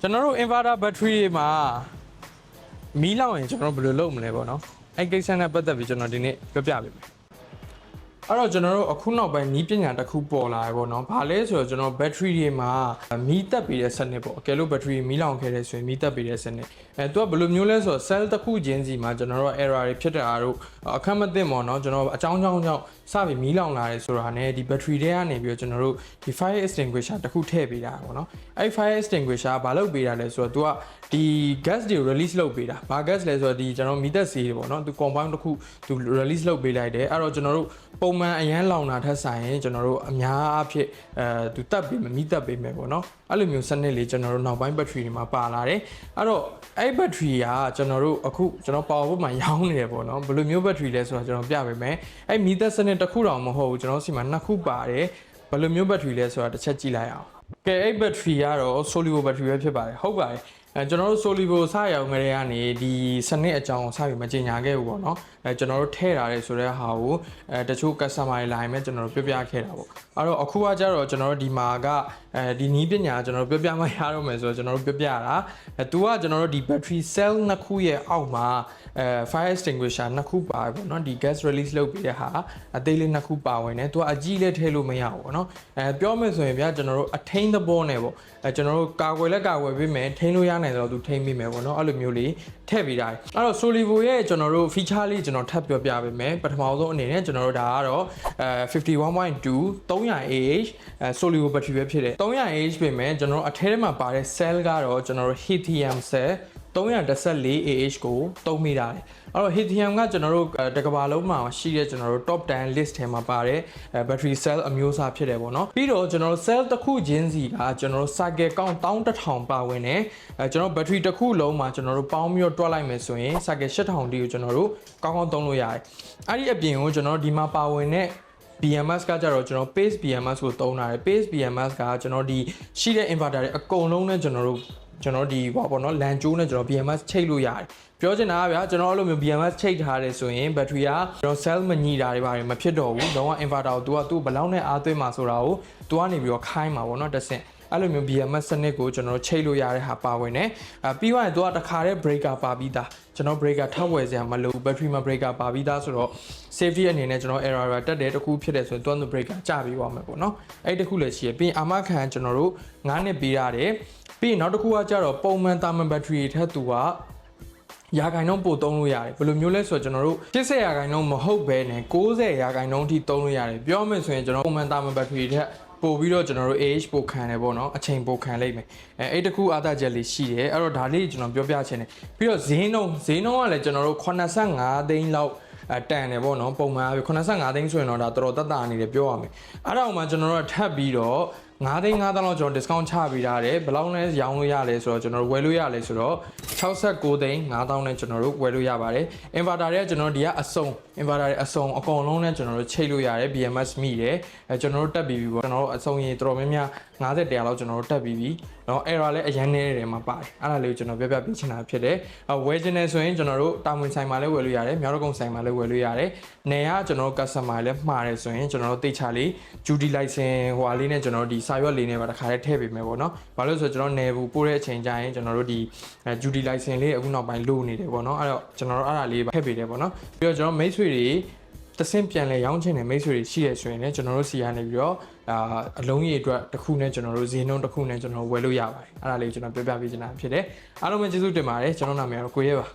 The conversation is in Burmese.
ကျွန်တော်တို့ inverter battery တွေမှာမီးလောင်ရင်ကျွန်တော်တို့ဘယ်လိုလုပ်မလဲပေါ့နော်အဲ့ကိစ္စနဲ့ပတ်သက်ပြီးကျွန်တော်ဒီနေ့ပြောပြပေးမယ် အဲ့တော့ကျွန်တော်တို့အခုနောက်ပိုင်းနီးပညာတစ်ခုပေါ်လာတယ်ပေါ့နော်။ဘာလဲဆိုတော့ကျွန်တော် battery တွေမှာမီးတက်ပြီးတဲ့စနစ်ပေါ့။အကယ်လို့ battery မီးလောင်ခဲ့တဲ့ဆိုရင်မီးတက်ပြီးတဲ့စနစ်။အဲသူကဘယ်လိုမျိုးလဲဆိုတော့ cell တစ်ခုချင်းစီမှာကျွန်တော်တို့ error တွေဖြစ်တဲ့အားတို့အခက်မသိပေါ့နော်။ကျွန်တော်အကြောင်းကြောင်းကြောင့်စပြီးမီးလောင်လာတယ်ဆိုတာနဲ့ဒီ battery တွေကနေပြီးတော့ကျွန်တော်တို့ဒီ fire extinguisher တစ်ခုထည့်ပေးတာပေါ့နော်။အဲ့ fire extinguisher ကဘာလုပ်ပေးတာလဲဆိုတော့သူက ဒီ gas တွေကို release လုပ်ပေးတာ။ဘာ gas လဲဆိုတော့ဒီကျွန်တော်မီးတက်စီတွေပေါ့နော်။သူ compound တစ်ခုသူ release လုပ်ပေးလိုက်တယ်။အဲ့တော့ကျွန်တော်တို့ပုံမှန်အရန်လောင်တာထက်ဆိုင်ရင်ကျွန်တော်တို့အများအားဖြင့်အဲသူတက်ပေးမယ်မီးတက်ပေးမယ်ပေါ့နော်။အဲ့လိုမျိုးစနစ်လေးကျွန်တော်တို့နောက်ပိုင်း battery တွေမှာပါလာတယ်။အဲ့တော့အဲ့ battery ကကျွန်တော်တို့အခုကျွန်တော် power board မှာရောင်းနေတယ်ပေါ့နော်။ဘယ်လိုမျိုး battery လဲဆိုတာကျွန်တော်ပြပေးမယ်။အဲ့မီးတက်စနစ်တစ်ခုတောင်မဟုတ်ဘူးကျွန်တော်စီမှာနှစ်ခုပါတယ်။ဘယ်လိုမျိုး battery လဲဆိုတာတစ်ချက်ကြည့်လိုက်အောင်။ကဲအဲ့ battery ကတော့ Solivo battery ပဲဖြစ်ပါတယ်ဟုတ်ပါတယ် အဲကျွန်တော်တို့ Solivo စရောင်ကလေးကနေဒီစနစ်အကြောင်းကိုစပြီးမကြေညာခဲ့ဘူးပေါ့နော်အဲကျွန်တော်တို့ထည့်ထားတယ်ဆိုတဲ့ဟာကိုအဲတချို့ customer တွေလာရင်ပဲကျွန်တော်တို့ပြောပြခဲ့တာပေါ့အဲ့တော့အခုကကြတော့ကျွန်တော်တို့ဒီမှာကအဲဒီနီးပညာကျွန်တော်တို့ပြောပြမှရတော့မယ်ဆိုတော့ကျွန်တော်တို့ပြောပြတာအဲသူကကျွန်တော်တို့ဒီ battery cell နှစ်ခုရဲ့အောက်မှာအဲ fire extinguisher နှစ်ခုပါပေါ့နော်ဒီ gas release လုပ်ပြီးတဲ့ဟာအသေးလေးနှစ်ခုပါဝင်တယ်သူကအကြီးလေးထည့်လို့မရဘူးပေါ့နော်အဲပြောမယ်ဆိုရင်ဗျာကျွန်တော်တို့အထိန်သဘောနဲ့ပေါ့အဲကျွန်တော်တို့ကာကွယ်လက်ကာကွယ်ပေးမယ်ထိန်းလို့ရနိုင်တော့သူထိန်းပေးမယ်ပေါ့နော်အဲ့လိုမျိုးလေးထည့်ပေးတာအဲ့တော့ Solivo ရဲ့ကျွန်တော်တို့ feature လေးကျွန်တော်ထပ်ပြောပြပေးမယ်ပထမဆုံးအနေနဲ့ကျွန်တော်တို့ဒါကတော့အဲ51.2 300Ah အဲ Solivo battery ပဲဖြစ်တယ် 300Ah ပြင်မဲ့ကျွန်တော်တို့အထဲထဲမှာပါတဲ့ cell ကတော့ကျွန်တော်တို့ lithium cell 314AH ကိုသုံးမိတာတယ်အဲ့တော့ lithium ကကျွန်တော်တို့တကဘာလုံးမှာရှိတဲ့ကျွန်တော်တို့ top 10 list ထဲမှာပါတယ် battery cell အမျိုးအစားဖြစ်တယ်ပေါ့နော်ပြီးတော့ကျွန်တော်တို့ cell တစ်ခုချင်းစီကကျွန်တော်တို့ cycle count 11000ပါဝင်တယ်အဲကျွန်တော် battery တစ်ခုလုံးမှာကျွန်တော်တို့ပေါင်းပြီးတော့တွက်လိုက်မယ်ဆိုရင် cycle 8000တိကိုကျွန်တော်တို့ကောင်းကောင်းသုံးလို့ရတယ်အဲ့ဒီအပြင်ကိုကျွန်တော်တို့ဒီမှာပါဝင်တဲ့ BMS ကကြတော့ကျွန်တော် pace BMS ကိုသုံးတာတယ် pace BMS ကကျွန်တော်ဒီရှိတဲ့ inverter တွေအကုန်လုံးနဲ့ကျွန်တော်တို့ ကျွန်တော်ဒီဟောပေါ့နော်လန်ကျိုးနဲ့ကျွန်တော် BMS ချိတ်လို့ရတယ်ပြောချင်တာကဗျာကျွန်တော်အဲ့လိုမျိုး BMS ချိတ်ထားတယ်ဆိုရင်ဘက်ထရီကကျွန်တော် cell မညိတာတွေဘာတွေမဖြစ်တော့ဘူးလုံးဝ inverter ကို तू ကသူ့ဘယ်လောက်နဲ့အားသွင်းမှာဆိုတာကို तू ကနေပြီးတော့ခိုင်းမှာပေါ့နော်တစ်ဆင့်အဲ့လိုမျိုး BMS စနစ်ကိုကျွန်တော်ချိတ်လို့ရတဲ့ဟာပါဝင်တယ်အဲပြီးသွားရင်သူကတခါတဲ့ breaker ပါပြီးသားကျွန်တော် breaker ထပ်ဝယ်စရာမလို battery မှာ breaker ပါပြီးသားဆိုတော့ safety အနေနဲ့ကျွန်တော် error ရတက်တယ်တခုဖြစ်တယ်ဆိုရင်သူက breaker ကျပြီးသွားမှာပေါ့နော်အဲ့တခုလည်းရှိရပြီးအာမခံကျွန်တော်တို့9နှစ်ပေးရတယ် ပြီးရင်နောက်တစ်ခုကကြတော့ပုံမှန်တာမန် battery ထက်သူကရာခိုင်နှုန်းပို့သုံးလို့ရတယ်ဘယ်လိုမျိုးလဲဆိုတော့ကျွန်တော်တို့80ရာခိုင်နှုန်းမဟုတ်ဘဲနဲ့90ရာခိုင်နှုန်းထိသုံးလို့ရတယ်ပြောမယ်ဆိုရင်ကျွန်တော်ပုံမှန်တာမန် battery ထက်ပို့ပြီးတော့ကျွန်တော်တို့ AH ပို့ခံတယ်ပေါ့နော်အချိန်ပို့ခံလိုက်မယ်အဲအဲ့တခုအားသာချက်လေးရှိတယ်အဲ့တော့ဒါလေးကျွန်တော်ပြောပြချင်တယ်ပြီးတော့ဈေးနှုန်းဈေးနှုန်းကလည်းကျွန်တော်တို့85သိန်းလောက် အဲတန်တယ်ပေါ့နော်ပုံမှန်85သိန်းဆိုရင်တော့ဒါတော်တော်တက်တာနေတယ်ပြောရမယ်အဲ့ဒါအောင်မှကျွန်တော်တို့ထပ်ပြီးတော့9သိန်း9သိန်းလောက်ကျွန်တော် discount ချပေးထားတယ်ဘယ်လောက်လဲရောင်းလို့ရလဲဆိုတော့ကျွန်တော်တို့ဝယ်လို့ရလဲဆိုတော့69သိန်း9000နဲ့ကျွန်တော်တို့ဝယ်လို့ရပါတယ် inverter တွေကကျွန်တော်တို့ဒီကအစုံ inverter တွေအစုံအကုန်လုံးနဲ့ကျွန်တော်တို့ချိတ်လို့ရတယ် BMS မိတယ်အဲကျွန်တော်တို့တက်ပြီးပြီပေါ့ကျွန်တော်တို့အစုံရင်တော်တော်များများ50တရားလောက်ကျွန်တော်တို့တက်ပြီးပြီ နော် error လည်းအရန်နေတယ်မှာပါတယ်အဲ့ဒါလေးကိုကျွန်တော်ပြပြပြချင်တာဖြစ်တယ်ဝယ်ချင်တယ်ဆိုရင်ကျွန်တော်တို့တာဝန်ဆိုင်မှာလည်းဝယ်လို့ရတယ်မြောက်ရကုံဆိုင်မှာလည်းဝယ်လို့ရတယ်နေရကျွန်တော်တို့ customer လည်းမှားတယ်ဆိုရင်ကျွန်တော်တို့တေချာလေး duty license ဟိုဟာလေးနဲ့ကျွန်တော်တို့ဒီစာရွက်လေးနဲ့ပါတစ်ခါတည်းထည့်ပေးမယ်ပေါ့နော်ဘာလို့ဆိုတော့ကျွန်တော် nerve ပို့တဲ့အချိန်ကျရင်ကျွန်တော်တို့ဒီ duty license လေးအခုနောက်ပိုင်းလိုနေတယ်ပေါ့နော်အဲ့တော့ကျွန်တော်တို့အဲ့ဒါလေးပါထည့်ပေးတယ်ပေါ့နော်ပြီးတော့ကျွန်တော်မိတ်ဆွေတွေ တဆင့်ပြန်လဲရောင်းချင်တဲ့မိတ်ဆွေတွေရှိရဆိုရင်လည်းကျွန်တော်တို့စီကနေပြီးတော့အာအလုံးကြီးအတွက်တစ်ခုနဲ့ကျွန်တော်တို့ဈေးနှုန်းတစ်ခုနဲ့ကျွန်တော်ဝယ်လို့ရပါတယ်အဲ့ဒါလေးကိုကျွန်တော်ပြောပြပေးချင်တာဖြစ်တယ်အားလုံးပဲကျေးဇူးတင်ပါတယ်ကျွန်တော်နာမည်ကတော့ကိုရဲပါ